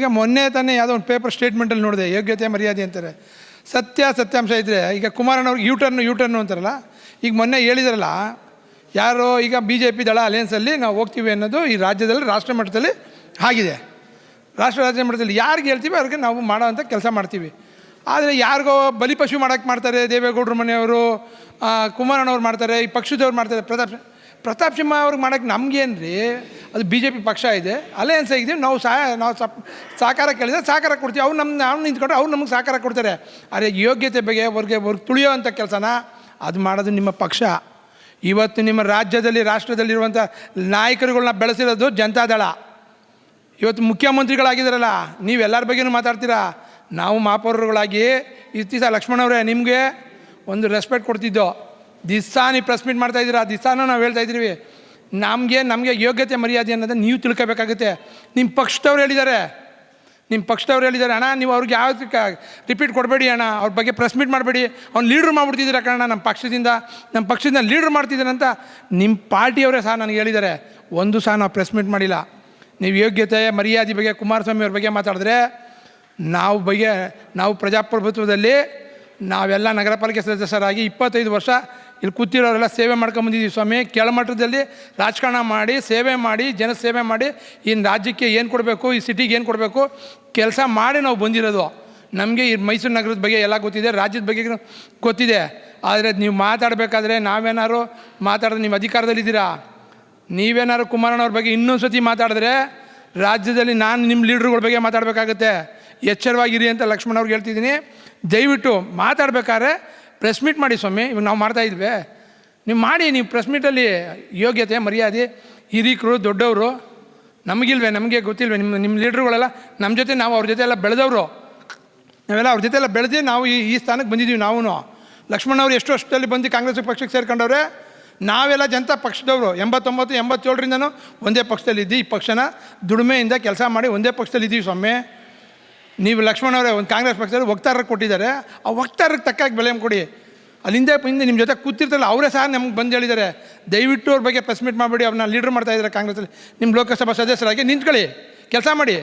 ಈಗ ಮೊನ್ನೆ ತಾನೇ ಯಾವುದೋ ಒಂದು ಪೇಪರ್ ಸ್ಟೇಟ್ಮೆಂಟಲ್ಲಿ ನೋಡಿದೆ ಯೋಗ್ಯತೆ ಮರ್ಯಾದೆ ಅಂತಾರೆ. ಸತ್ಯ, ಸತ್ಯಾಂಶ ಇದ್ದರೆ ಈಗ ಕುಮಾರಣ್ಣವ್ರಿಗೆ ಯೂಟರ್ನು ಯೂಟರ್ನು ಅಂತಾರಲ್ಲ, ಈಗ ಮೊನ್ನೆ ಹೇಳಿದಾರಲ್ಲ, ಯಾರೋ ಈಗ ಬಿ ಜೆ ಪಿ ದಳ ಅಲಯನ್ಸಲ್ಲಿ ನಾವು ಹೋಗ್ತೀವಿ ಅನ್ನೋದು ಈ ರಾಜ್ಯದಲ್ಲಿ, ರಾಷ್ಟ್ರ ಮಟ್ಟದಲ್ಲಿ ಆಗಿದೆ. ರಾಷ್ಟ್ರ ರಾಜ್ಯ ಮಟ್ಟದಲ್ಲಿ ಯಾರಿಗೆ ಹೇಳ್ತೀವಿ ಅವ್ರಿಗೆ ನಾವು ಮಾಡೋ ಅಂಥ ಕೆಲಸ ಮಾಡ್ತೀವಿ. ಆದರೆ ಯಾರಿಗೋ ಬಲಿಪಶು ಮಾಡೋಕ್ಕೆ ಮಾಡ್ತಾರೆ, ದೇವೇಗೌಡರ ಮನೆಯವರು ಕುಮಾರಣ್ಣವ್ರು ಮಾಡ್ತಾರೆ, ಈ ಪಕ್ಷದವ್ರು ಮಾಡ್ತಾರೆ, ಪ್ರತಾಪ್ ಪ್ರತಾಪ್ ಸಿಂಹ ಅವ್ರಿಗೆ ಮಾಡೋಕ್ಕೆ ನಮ್ಗೇನು ರೀ ಅದು ಬಿ ಜೆ ಪಿ ಪಕ್ಷ ಇದೆ. ಅಲಯನ್ಸ್ ಆಗಿದ್ದೀವಿ ನಾವು ಸಹ ನಾವು ಸಪ್, ಸಹಕಾರ ಕೇಳಿದ್ರೆ ಸಹಕಾರ ಕೊಡ್ತೀವಿ. ಅವ್ರು ನಮ್ಮ ನಾವು ನಿಂತ್ಕೊಂಡ್ರೆ ಅವ್ರು ನಮಗೆ ಸಹಕಾರ ಕೊಡ್ತಾರೆ. ಅರೆ, ಯೋಗ್ಯತೆ ಬಗ್ಗೆ ಅವ್ರಿಗೆ ಅವ್ರಿಗೆ ತುಳಿಯೋವಂಥ ಕೆಲಸನ? ಅದು ಮಾಡೋದು ನಿಮ್ಮ ಪಕ್ಷ. ಇವತ್ತು ನಿಮ್ಮ ರಾಜ್ಯದಲ್ಲಿ ರಾಷ್ಟ್ರದಲ್ಲಿರುವಂಥ ನಾಯಕರುಗಳನ್ನ ಬೆಳೆಸಿರೋದು ಜನತಾದಳ ಇವತ್ತು ಮುಖ್ಯಮಂತ್ರಿಗಳಾಗಿದ್ದಾರಲ್ಲ, ನೀವು ಎಲ್ಲರ ಬಗ್ಗೆನೂ ಮಾತಾಡ್ತೀರಾ? ನಾವು ಮಹಾಪೌರರುಗಳಾಗಿ ಇತ್ತೀಸ ಅವರೇ ನಿಮಗೆ ಒಂದು ರೆಸ್ಪೆಕ್ಟ್ ಕೊಡ್ತಿದ್ದೋ. ದಿಸ್ಸಾ ನೀವು ಪ್ರೆಸ್ ಮೀಟ್ ಮಾಡ್ತಾ ಇದ್ದೀರಾ? ದಿಸಾನ ನಾವು ಹೇಳ್ತಾ ಇದ್ದೀವಿ. ನಮಗೆ ನಮಗೆ ಯೋಗ್ಯತೆ ಮರ್ಯಾದೆ ಅನ್ನೋದು ನೀವು ತಿಳ್ಕೋಬೇಕಾಗುತ್ತೆ. ನಿಮ್ಮ ಪಕ್ಷದವ್ರು ಹೇಳಿದ್ದಾರೆ. ನಿಮ್ಮ ಪಕ್ಷದವ್ರು ಹೇಳಿದ್ದಾರೆ, ಅಣ್ಣ, ನೀವು ಅವ್ರಿಗೆ ಯಾವ ರಿಪೀಟ್ ಕೊಡಬೇಡಿ ಅಣ್ಣ. ಅವ್ರ ಬಗ್ಗೆ ಪ್ರೆಸ್ ಮೀಟ್ ಮಾಡಬೇಡಿ. ಅವ್ನು ಲೀಡ್ರ್ ಮಾಡ್ಬಿಡ್ತಿದ್ದೀರ ಕಣ ನಮ್ಮ ಪಕ್ಷದಿಂದ. ನಮ್ಮ ಪಕ್ಷದಿಂದ ಲೀಡ್ರ್ ಮಾಡ್ತಿದ್ದೀರ ಅಂತ ನಿಮ್ಮ ಪಾರ್ಟಿಯವರೇ ಸಹ ನನಗೆ ಹೇಳಿದ್ದಾರೆ. ಒಂದು ಸಹ ನಾವು ಪ್ರೆಸ್ ಮೀಟ್ ಮಾಡಿಲ್ಲ. ನೀವು ಯೋಗ್ಯತೆ, ಮರ್ಯಾದೆ ಬಗ್ಗೆ ಕುಮಾರಸ್ವಾಮಿ ಅವ್ರ ಬಗ್ಗೆ ಮಾತಾಡಿದ್ರೆ ನಾವು ಬಗ್ಗೆ, ನಾವು ಪ್ರಜಾಪ್ರಭುತ್ವದಲ್ಲಿ ನಾವೆಲ್ಲ ನಗರ ಪಾಲಿಕೆ ಸದಸ್ಯರಾಗಿ ಇಪ್ಪತ್ತೈದು ವರ್ಷ ಇಲ್ಲಿ ಕೂತಿರೋರೆಲ್ಲ ಸೇವೆ ಮಾಡ್ಕೊಂಬಂದಿದ್ದೀವಿ ಸ್ವಾಮಿ. ಕೆಳಮಟ್ಟದಲ್ಲಿ ರಾಜಕಾರಣ ಮಾಡಿ, ಸೇವೆ ಮಾಡಿ ಜನ ಸೇವೆ ಮಾಡಿ ಈ ರಾಜ್ಯಕ್ಕೆ ಏನು ಕೊಡಬೇಕು, ಈ ಸಿಟಿಗೆ ಏನು ಕೊಡಬೇಕು, ಕೆಲಸ ಮಾಡಿ ನಾವು ಬಂದಿರೋದು. ನಮಗೆ ಈ ಮೈಸೂರು ನಗರದ ಬಗ್ಗೆ ಎಲ್ಲ ಗೊತ್ತಿದೆ, ರಾಜ್ಯದ ಬಗ್ಗೆ ಗೊತ್ತಿದೆ. ಆದರೆ ನೀವು ಮಾತಾಡಬೇಕಾದ್ರೆ ನಾವೇನಾದ್ರು ಮಾತಾಡಿದ್ರೆ ನೀವು ಅಧಿಕಾರದಲ್ಲಿದ್ದೀರಾ ನೀವೇನಾದ್ರು ಕುಮಾರಣ್ಣವ್ರ ಬಗ್ಗೆ ಇನ್ನೊಂದು ಸತಿ ಮಾತಾಡಿದ್ರೆ ರಾಜ್ಯದಲ್ಲಿ ನಾನು ನಿಮ್ಮ ಲೀಡ್ರುಗಳ ಬಗ್ಗೆ ಮಾತಾಡಬೇಕಾಗುತ್ತೆ. ಎಚ್ಚರವಾಗಿರಿ ಅಂತ ಲಕ್ಷ್ಮಣ್ ಅವ್ರಿಗೆ ಹೇಳ್ತಿದ್ದೀನಿ. ದಯವಿಟ್ಟು ಮಾತಾಡ್ಬೇಕಾದ್ರೆ ಪ್ರೆಸ್ ಮೀಟ್ ಮಾಡಿ ಸ್ವಾಮಿ, ಇವಾಗ ನಾವು ಮಾಡ್ತಾ ಇದ್ವಿ. ನೀವು ಮಾಡಿ, ನೀವು ಪ್ರೆಸ್ ಮೀಟಲ್ಲಿ ಯೋಗ್ಯತೆ, ಮರ್ಯಾದೆ, ಹಿರೀಕರು, ದೊಡ್ಡವರು, ನಮಗಿಲ್ವೇ, ನಮಗೆ ಗೊತ್ತಿಲ್ವೇ ನಿಮ್ಮ ನಿಮ್ಮ ಲೀಡ್ರುಗಳೆಲ್ಲ ನಮ್ಮ ಜೊತೆ ನಾವು, ಅವ್ರ ಜೊತೆ ಎಲ್ಲ ಬೆಳೆದವರು. ನಾವೆಲ್ಲ ಅವ್ರ ಜೊತೆ ಎಲ್ಲ ಬೆಳೆದು ನಾವು ಈ ಈ ಸ್ಥಾನಕ್ಕೆ ಬಂದಿದ್ದೀವಿ ನಾವು ಲಕ್ಷ್ಮಣವ್ರು ಎಷ್ಟು ವರ್ಷದಲ್ಲಿ ಬಂದು ಕಾಂಗ್ರೆಸ್ ಪಕ್ಷಕ್ಕೆ ಸೇರ್ಕೊಂಡವ್ರೆ. ನಾವೆಲ್ಲ ಜನತಾ ಪಕ್ಷದವರು. ಎಂಬತ್ತೊಂಬತ್ತು, ಎಂಬತ್ತೇಳರಿಂದನೂ ಒಂದೇ ಪಕ್ಷದಲ್ಲಿ ಇದ್ದು ಈ ಪಕ್ಷನ. ದುಡಿಮೆಯಿಂದ ಕೆಲಸ ಮಾಡಿ ಒಂದೇ ಪಕ್ಷದಲ್ಲಿ ಇದ್ದೀವಿ ಸ್ವಾಮಿ. ನೀವು ಲಕ್ಷ್ಮಣವರೇ ಒಂದು ಕಾಂಗ್ರೆಸ್ ಪಕ್ಷದಲ್ಲಿ ವಕ್ತಾರ ಕೊಟ್ಟಿದ್ದಾರೆ. ಆ ವಕ್ತಾರಕ್ಕೆ ತಕ್ಕಾಗಿ ಬೆಲೆ ಕೊಡಿ. ಅಲ್ಲಿಂದ ಹಿಂದೆ ನಿಮ್ಮ ಜೊತೆ ಕೂತಿರ್ತಾರಲ್ಲ, ಅವರೇ ಸಹ ನಮ್ಗೆ ಬಂದು ಹೇಳಿದ್ದಾರೆ. ದಯವಿಟ್ಟು ಅವ್ರ ಬಗ್ಗೆ ಪ್ರೆಸ್ ಮೀಟ್ ಮಾಡಬೇಡಿ, ಅವ್ರನ್ನ ಲೀಡರ್ ಮಾಡ್ತಾ ಇದ್ದಾರೆ ಕಾಂಗ್ರೆಸ್ಸಲ್ಲಿ. ನಿಮ್ಮ ಲೋಕಸಭಾ ಸದಸ್ಯರಾಗಿ ನಿಂತ್ಕೊಳ್ಳಿ. ಕೆಲಸ ಮಾಡಿ.